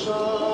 আছো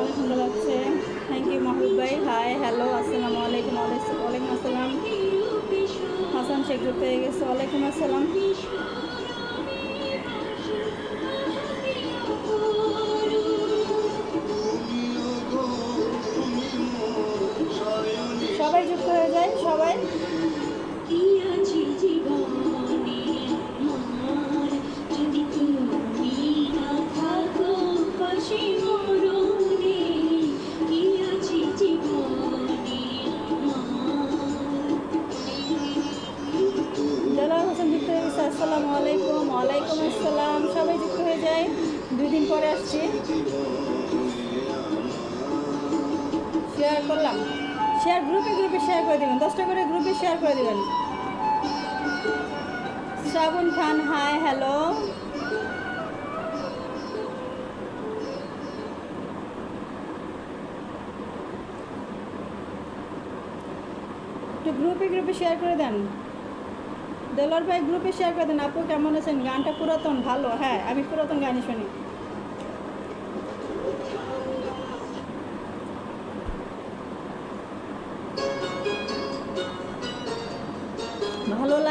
অনেক সুন্দর লাগছে। থ্যাংক ইউ মাহবুব ভাই। হাই হ্যালো আসসালামু আলাইকুম, ওয়ালাইকুম আসসালাম। হাসান শেখ যুক্ত হয়ে গেছে। ওয়ালাইকুম আসসালাম। দিন পরে আসছি? শেয়ার করলাম। শেয়ার গ্রুপে গ্রুপে শেয়ার করে দেবেন। দশটা করে গ্রুপে শেয়ার করে দেবেন। শ্রাবণ খান হাই হ্যালো গ্রুপে গ্রুপে শেয়ার করে দেন। দেলোয়ার ভাই গ্রুপে শেয়ার করে দেন। আপু কেমন আছেন? গানটা পুরাতন, ভালো। হ্যাঁ আমি পুরাতন গানই শুনি।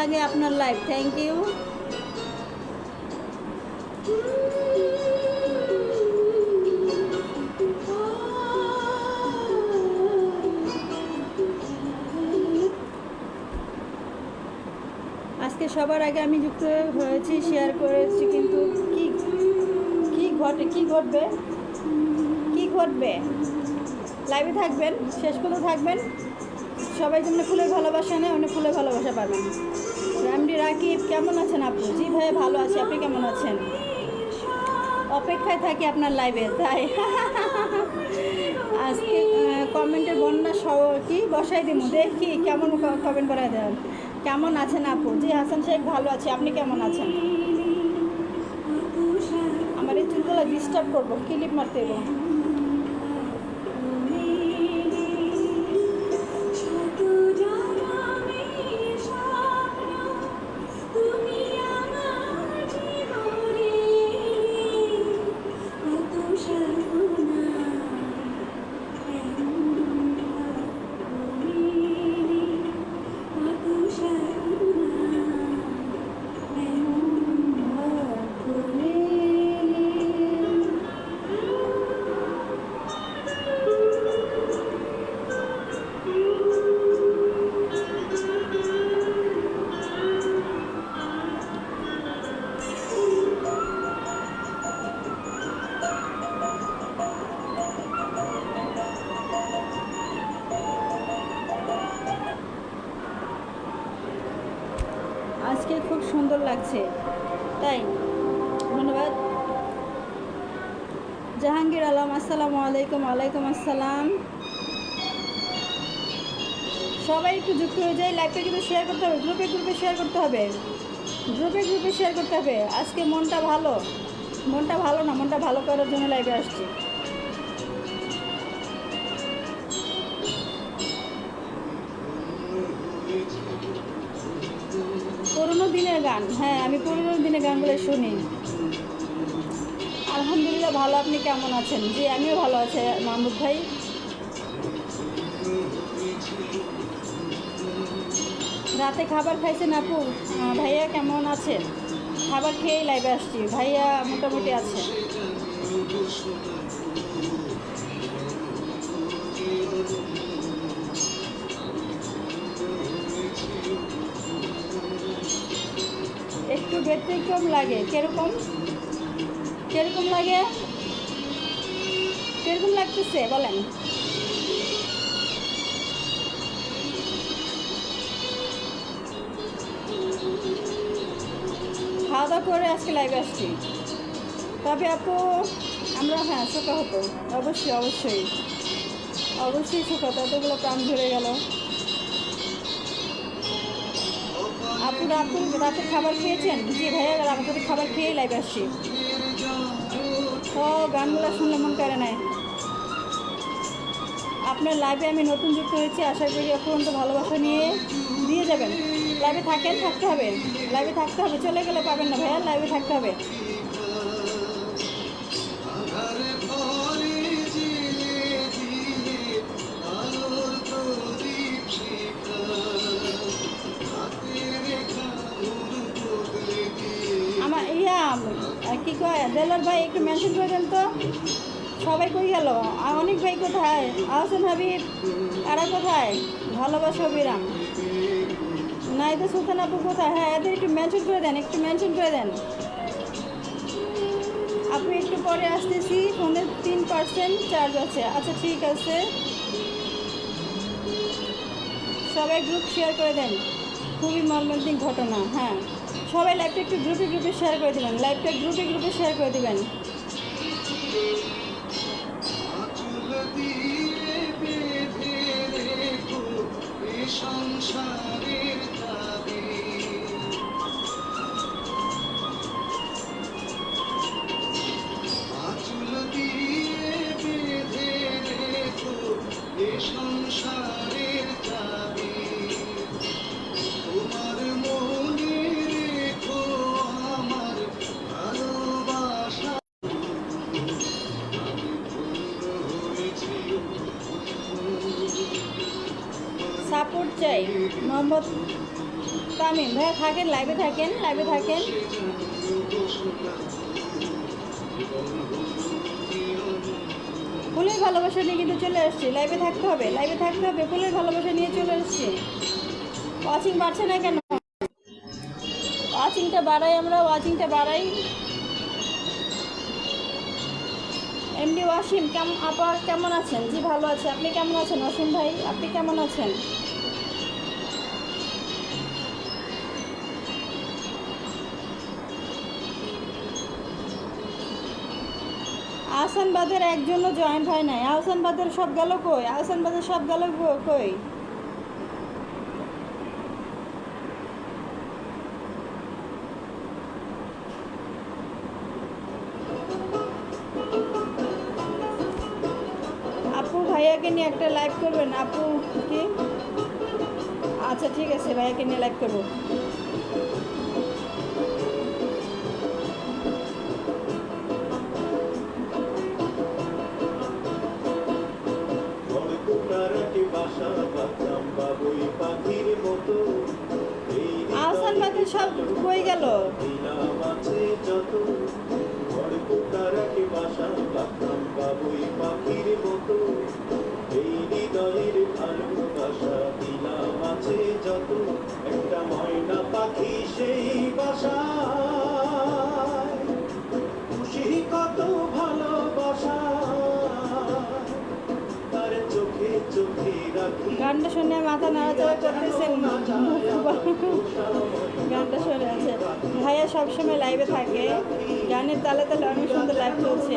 লাগে আপনার লাইভ থ্যাংক ইউ আজকে সবার আগে আমি যুক্ত হয়েছি শেয়ার করেছি, কিন্তু কি কি ঘটে, কি ঘটবে? কি ঘটবে? লাইভে থাকবেন, শেষ পর্যন্ত থাকবেন। সবাই যেন ফুলের ভালোবাসা নেয় অনেক ফুলের ভালোবাসা পাবেন রামডি রাকিব, কেমন আছেন আপনি? জি ভাই ভালো আছি। আপনি কেমন আছেন? অপেক্ষায় থাকি আপনার লাইভে তাই? আজকে কমেন্টের বন্যা সহ কি? বসাই দিব দেখি কেমন কমেন্ট করে দেন। কেমন আছেন আপু? জি, হাসান শেখ ভালো আছি। আপনি কেমন আছেন? আমার এই চুলগুলো ডিস্টার্ব করব ক্লিপ মারতে দেবো। আজকে খুব সুন্দর লাগছে। তাই, ধন্যবাদ। জাহাঙ্গীর আলম, আসসালামু আলাইকুম আলাইকুম আসসালাম। সবাই একটু যুক্ত হয়ে যায় লাইভটা কিন্তু শেয়ার করতে হবে গ্রুপে গ্রুপে শেয়ার করতে হবে। গ্রুপে গ্রুপে শেয়ার করতে হবে। আজকে মনটা ভালো। মনটা ভালো না, মনটা ভালো করার জন্য লাইভে আসছি। দিনের গান। হ্যাঁ আমি পুরোনো দিনের গানগুলো শুনি। আলহামদুলিল্লাহ ভালো। আপনি কেমন আছেন? জি, আমিও ভালো আছি, মাহমুদ ভাই। রাতে খাবার খাইছেন আপু? ভাইয়া কেমন আছেন খাবার খেয়েই লাইভে আসছি। ভাইয়া মোটামুটি আছে। একটু ব্যতিক্রম লাগে? কীরকম? কীরকম লাগে? কীরকম লাগতেছে? বলেন। খাওয়া দাওয়া করে আজকে লাইভে আসছি। তবে আপু, আমরা হ্যাঁ শোকা হতো অবশ্যই অবশ্যই। অবশ্যই শোকা হতো এতগুলো প্রাণ ধরে গেল। আপু রাতে রাতে খাবার খেয়েছেন? যে ভাইয়া রাতে খাবার খেয়ে লাইভ আসছি। ও, গানগুলো শুনলে মন করে নাই। আপনার লাইভে আমি নতুন যুক্ত হয়েছি, আশা করি অত্যন্ত ভালোবাসা নিয়ে, দিয়ে যাবেন। লাইভে থাকেন, থাকতে হবে। লাইভে থাকতে হবে, চলে গেলে পাবেন না ভাইয়া লাইভে থাকতে হবে। কি কয়? দেলার ভাই, একটু মেনশন করে দেন তো। সবাই কই গেল? আর অনেক ভাই কোথায়? আহসান হাবিব এরা কোথায়? ভালোবাসা বিরাম নাই তো সুলতান আপু কোথায়? হ্যাঁ এদের একটু মেনশন করে দেন, একটু মেনশন করে দেন। আপু, একটু পরে আসতেছি। ফোনের তিন পার্সেন্ট চার্জ আছে। আচ্ছা ঠিক আছে। সবাই গ্রুপ শেয়ার করে দেন। খুবই মর্মান্তিক ঘটনা হ্যাঁ। সবাই লাইভটা একটু গ্রুপে গ্রুপে শেয়ার করে দেবেন। লাইভটা গ্রুপে গ্রুপে শেয়ার করে দেবেন। আঁচল মোহাম্মদ তামিম। ভাইয়া থাকেন লাইভে থাকেন লাইভে থাকেন। ফুলের ভালোবাসা নিয়ে কিন্তু চলে আসছি। লাইভে থাকতে হবে লাইভে থাকতে হবে, ফুলের ভালোবাসা নিয়ে চলে আসছি। ওয়াচিং বাড়ছে না কেন? ওয়াচিংটা বাড়াই আমরা ওয়াচিংটা বাড়াই। এমডি ওয়াসিম কেমন, আপা, কেমন আছেন? জি, ভালো আছে। আপনি কেমন আছেন ওয়াসিম ভাই? আপনি কেমন আছেন? আহসানবাদের একজনও জয়েন্ট হয় নাই। আহসানবাদের সব গেল কই? আহসানবাদের সব গেল কই- আপু, ভাইয়াকে নিয়ে একটা লাইভ করবেন? আপু কি? আচ্ছা ঠিক আছে, ভাইয়াকে নিয়ে লাইভ করব। দিলাম আছে যত একটা ময়না পাখি সেই বাসা। গানটা শুনে মাথা নাড়া নাড়াচাড়া করতেছেন গানটা শুনে আছে ভাইয়া সবসময় লাইভে থাকে। গানের তালে তালে অনেক সুন্দর লাইভ চলছে।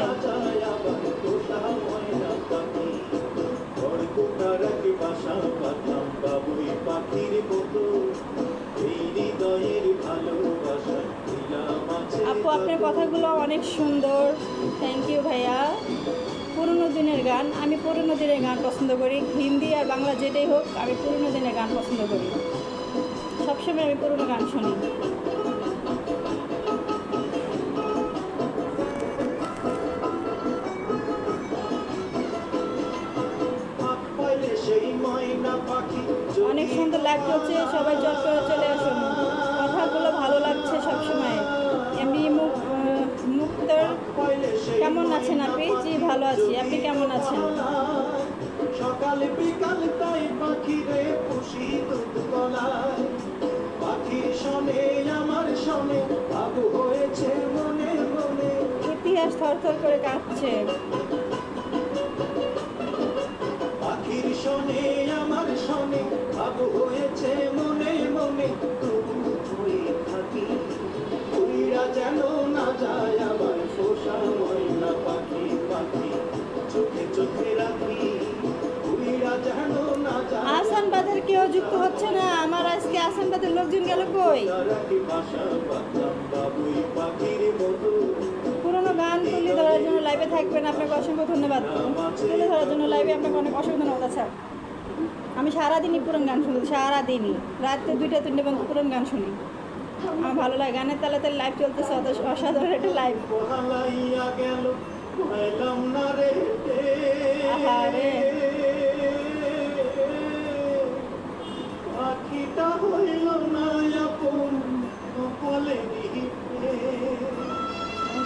আপু, আপনার কথাগুলো অনেক সুন্দর। থ্যাংক ইউ ভাইয়া। পুরনো দিনের গান, আমি পুরনো দিনের গান পছন্দ করি। হিন্দি আর বাংলা যেটাই হোক, আমি পুরনো দিনের গান পছন্দ করি। সবসময় আমি পুরনো গান শুনি। অনেক সুন্দর লাগছে, সবাই চট করে চলে আসুন। কথাগুলো ভালো লাগছে সবসময়। এমনি মুখ কেমন আছেন আপনি? ভালো আছি। আপনি কেমন আছেন? সকাল বিকাল তাই পাখিরে খুশি দুধ গলায় পাখির শোনে আমার শোনে হয়েছে মনে মনে। ইতিহাস থরথর করে কাঁপছে। পাখির শোনে আমার শোনে হয়েছে মনে মনে। তবু থাকি। উইরা যেন না যায় আমার পোষা ময়না পাখি। আসানবাদের কেউ যুক্ত হচ্ছে না? আমার আজকে আসানবাদের লোকজন গেল কই? পুরোনো গান তুলে ধরার জন্য লাইভে থাকবেন। আপনাকে অসংখ্য ধন্যবাদ। তুলে ধরার জন্য লাইভে আপনাকে অনেক অসংখ্য ধন্যবাদ। আচ্ছা আমি সারাদিনই পুরনো গান শুনি, সারাদিনই। রাত্রে দুইটা, তিনটে পর্যন্ত পুরনো গান শুনি। আমার ভালো লাগে। গানের তালে তালে লাইভ চলতেছে অত- অসাধারণ একটা লাইভ পাইলাম না রে। পাখিটা হইল না আপন কপালে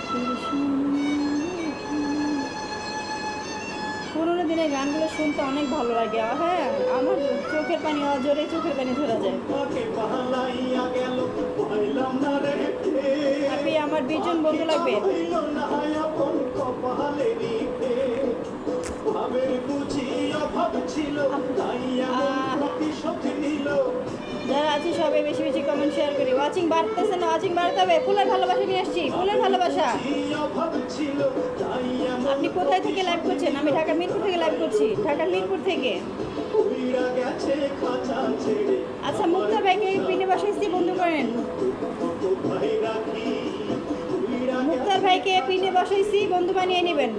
পুরোনো দিনের গানগুলো শুনতে অনেক ভালো লাগে। হ্যাঁ আমার চোখের পানি অজরে চোখের পানি ধরা যায়। আপনি আমার বিজন বন্ধু লাগবে। ভাবের বুঝি অভাব ছিল তাই এমন প্রতিশোধ নিল। যারা আছে সবাই বেশি বেশি কমেন্ট শেয়ার করি। ওয়াচিং বাড়তেছে না ওয়াচিং বাড়তে হবে। ফুলের ভালোবাসা নিয়ে আসছি, ফুলের ভালোবাসা। আপনি কোথায় থেকে লাইভ করছেন? আমি ঢাকা মিরপুর থেকে লাইভ করছি ঢাকার মিরপুর থেকে। আচ্ছা মুক্তা ভাইকে পিনে বসাইছি বন্ধু করেন। মুক্তার ভাইকে পিনে বসাইছি, বন্ধু বানিয়ে নেবেন।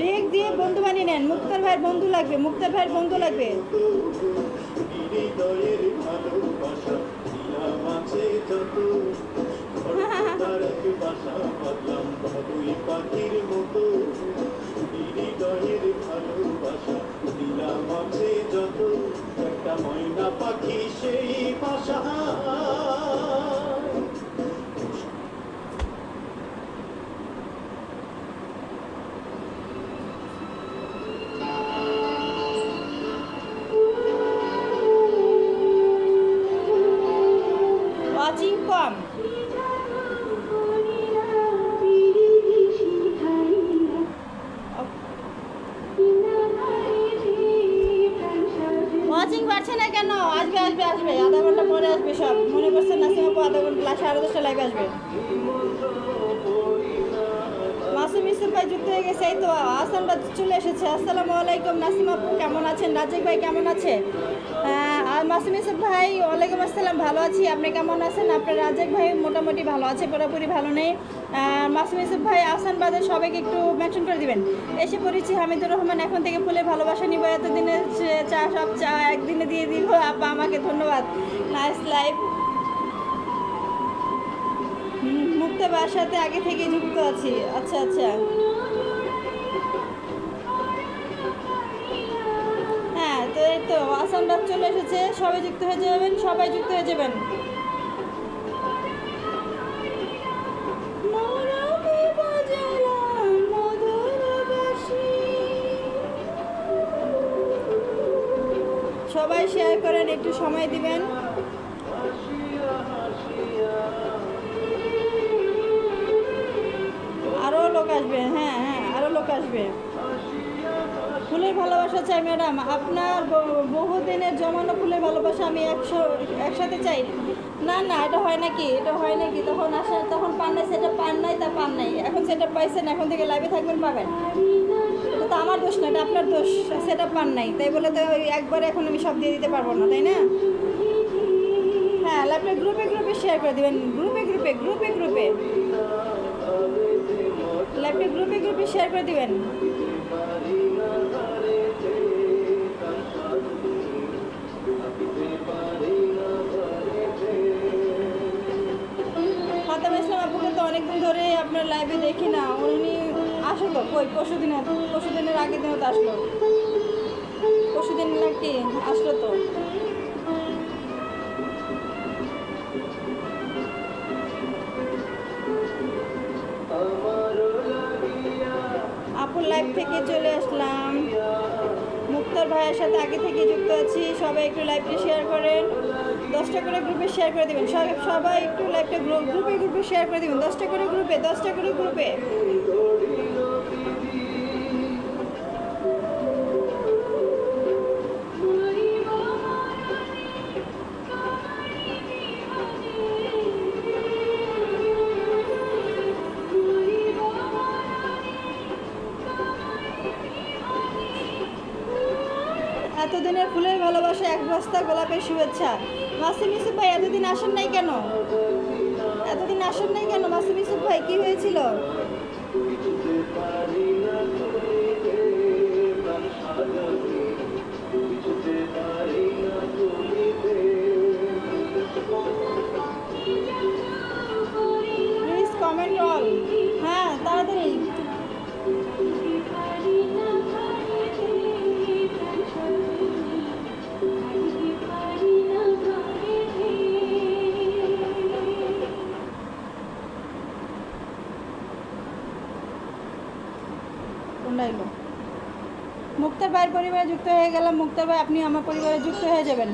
রেক দিয়ে বন্ধু বানিয়ে নেন। মুক্তার ভাইয়ের বন্ধু লাগবে, মুক্তার ভাইয়ের বন্ধু লাগবে। হৃদয়ের ভালোবাসা দিলাম আছে যত তার বাসা পাতলাম বাবুই পাখির মতো হৃদয়ের ভালোবাসা দিলাম আছে যত একটা ময়না পাখি সেই বাসা ইসুফ ভাই, ওয়ালাইকুম আসসালাম, ভালো আছি? আপনি কেমন আছেন? আপনার রাজেক ভাই মোটামুটি ভালো আছে, পুরোপুরি ভালো নেই। মাসুম ইসুফ ভাই আসান বাদের সবাইকে একটু মেনশন করে দিবেন। এসে পড়েছি হামিদুর রহমান, এখন থেকে ফুলে ভালোবাসা নিব। এতদিনের চা- চা, সব চা একদিনে দিয়ে দিল। আপা, আমাকে ধন্যবাদ। নাইস লাইফ মুক্তা বাসাতে আগে থেকে যুক্ত আছি। আচ্ছা আচ্ছা। তো আসাম ডাক চলে এসেছে, সবাই যুক্ত হয়ে যাবেন, সবাই যুক্ত হয়ে যাবেন। সবাই শেয়ার করেন, একটু সময় দিবেন। আরও লোক আসবে হ্যাঁ হ্যাঁ আরও লোক আসবে। ফুলের ভালোবাসা চাই, ম্যাডাম। আপনার বহুদিনের জমানো ফুলের ভালোবাসা আমি একশো, একসাথে চাই। না না, এটা হয় নাকি? এটা হয় নাকি? তখন আসা তখন পান নাই, সেটা পান নাই, তা পান নাই। এখন সেটা পাইছেন, এখন থেকে লাইভে থাকবেন, পাবেন। তো আমার দোষ না, এটা আপনার দোষ। সেটা পান নাই। তাই বলে তো একবারে এখন আমি সব দিয়ে দিতে পারব না, তাই না? হ্যাঁ লাইভটা গ্রুপে গ্রুপে শেয়ার করে দেবেন। গ্রুপে গ্রুপে গ্রুপে গ্রুপে লাইভটা গ্রুপে গ্রুপে শেয়ার করে দিবেন। আপনার লাইভে দেখি না, উনি আসো তো কই? পরশু দিনে পরশু দিনের আগের দিনও তো আসলো। পরশু দিন নাকি আসলো তো। আপুর লাইভ থেকে চলে আসলাম। মুক্তার ভাইয়ের সাথে আগে থেকে যুক্ত আছি, সবাই একটু লাইভটা শেয়ার করেন। দশটা করে গ্রুপে শেয়ার করে দেবেন। সবাই একটু লাইভটা গ্রুপে গ্রুপে শেয়ার করে দেবেন। দশটা করে গ্রুপে দশটা করে গ্রুপে এতদিনের ফুলের ভালোবাসা, এক বস্তা গোলাপের শুভেচ্ছা। ভাই এতদিন আসেন নাই কেন? এতদিন আসেন নাই কেন ইসুফ ভাই? কি হয়েছিল? মুক্তার ভাইয়ের পরিবারে যুক্ত হয়ে গেলাম। মুক্তার ভাই আপনি আমার পরিবারে যুক্ত হয়ে যাবেন।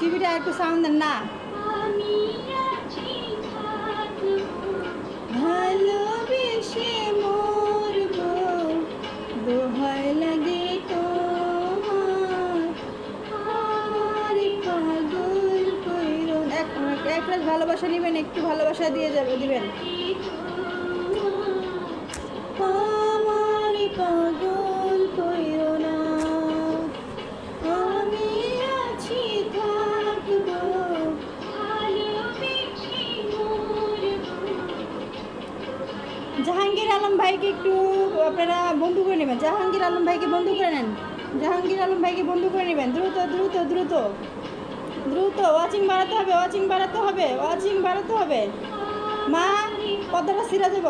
টিভিটা একটু সাউন্ড দেন না ভালোবেসে মরব দোহাই লাগে এক ভালোবাসা নেবেন একটু ভালোবাসা দিয়ে যাবে দিবেন। আমার পাগল জাহাঙ্গীর আলম ভাইকে একটু আপনারা বন্ধু করে নেবেন। জাহাঙ্গীর আলম ভাইকে বন্ধু করে নেন। জাহাঙ্গীর আলম ভাইকে বন্ধু করে নেবেন। দ্রুত দ্রুত দ্রুত। দ্রুত, ওয়াচিং বাড়াতে হবে, ওয়াচিং বাড়াতে হবে, ওয়াচিং বাড়াতে হবে। মা কতটা সিরা দেব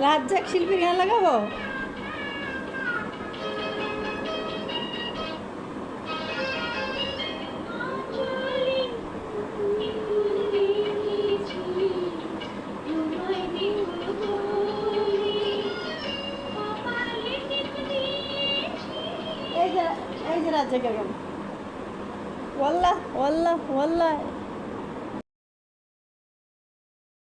রাজ্জাক শিল্পীর গান লাগাবো?